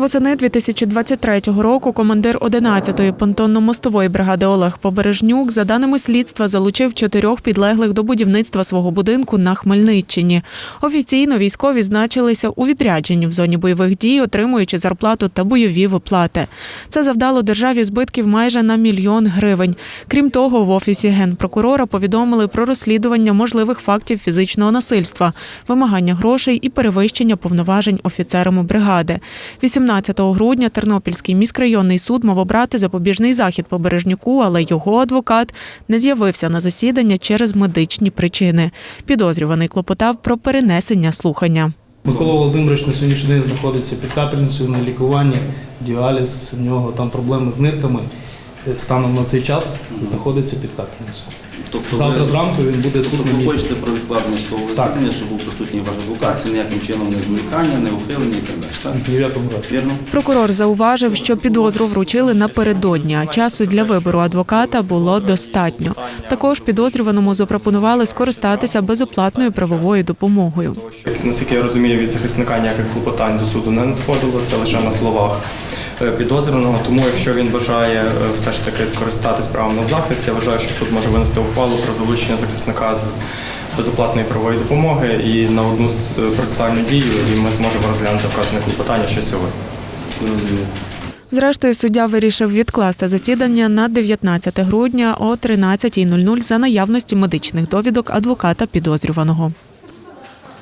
Восени 2023 року командир 11-ї понтонно-мостової бригади Олег Побережнюк, за даними слідства, залучив чотирьох підлеглих до будівництва свого будинку на Хмельниччині. Офіційно військові значилися у відрядженні в зоні бойових дій, отримуючи зарплату та бойові виплати. Це завдало державі збитків майже на мільйон гривень. Крім того, в офісі генпрокурора повідомили про розслідування можливих фактів фізичного насильства, вимагання грошей і перевищення повноважень офіцерами бригади. 18 грудня Тернопільський міськрайонний суд мав обрати запобіжний захід Побережнюку, але його адвокат не з'явився на засідання через медичні причини. Підозрюваний клопотав про перенесення слухання. Микола Володимирович на сьогоднішній день знаходиться під капельницею на лікуванні, діаліз, у нього там проблеми з нирками. Е, Станом на цей час знаходиться під капельницею. Тобто Завтра ви, зранку він буде тобто тут на ви місці. хочете про відкладення свого засідання, щоб був присутній ваш адвокат, це ніяким чином не зволікання, не ухилення і так далі. Так? Ні в якому разі. Вірно? Прокурор зауважив, що підозру вручили напередодні, а часу для вибору адвоката було достатньо. Також підозрюваному запропонували скористатися безоплатною правовою допомогою. Наскільки я розумію, від захисника ніяких клопотань до суду не надходило, це лише на словах підозрюваного. Тому, якщо він бажає е, все ж таки скористатись правом на захист, я вважаю, що суд може винести ухвалу про залучення захисника з безоплатної правової допомоги і на одну з- е, процесуальну дію, і ми зможемо розглянути вказане клопотання ще сьогодні. Зрештою, суддя вирішив відкласти засідання на 19 грудня о 13.00 за наявності медичних довідок адвоката підозрюваного.